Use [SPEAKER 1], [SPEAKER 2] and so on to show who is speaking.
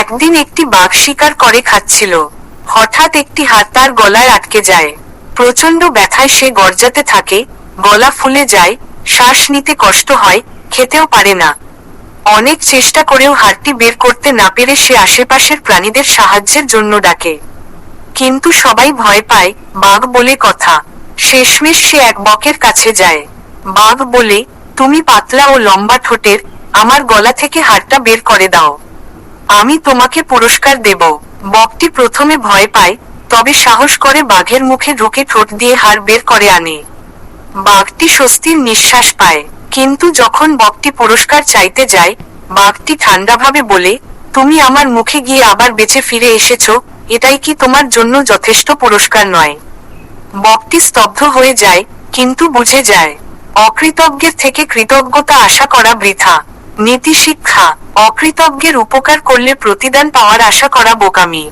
[SPEAKER 1] একদিন একটি বাঘ শিকার করে খাচ্ছিল। হঠাৎ একটি হাত তার গলায় আটকে যায়। প্রচণ্ড ব্যথায় সে গর্জাতে থাকে, গলা ফুলে যায়, শ্বাস নিতে কষ্ট হয়, খেতেও পারে না। অনেক চেষ্টা করেও হাড়টি বের করতে না পেরে সে আশেপাশের প্রাণীদের সাহায্যের জন্য ডাকে। কিন্তু সবাই ভয় পায়, বাঘ বলে কথা। শেষমেশ সে এক বকের কাছে যায়। বাঘ বলে, তুমি পাতলা ও লম্বা ঠোঁটের, আমার গলা থেকে হাড়টা বের করে দাও। আমি তোমাকে পুরস্কার দেব। বকটি প্রথমে ভয় পায়, তবে সাহস করে বাঘের মুখে ঢুকে ঠোঁট দিয়ে হাড় বের করে আনে। বাঘটি স্বস্তির নিঃশ্বাস পায়, কিন্তু যখন বকটি পুরস্কার চাইতে যায়, বাঘটি ঠান্ডাভাবে বলে, তুমি আমার মুখে গিয়ে আবার বেঁচে ফিরে এসেছ, এটাই কি তোমার জন্য যথেষ্ট পুরস্কার নয়? বকটি স্তব্ধ হয়ে যায়, কিন্তু বুঝে যায়, অকৃতজ্ঞের থেকে কৃতজ্ঞতা আশা করা বৃথা, নীতি শিক্ষা অকৃতজ্ঞের উপকার করলে প্রতিদান পাওয়ার আশা করা বোকামি।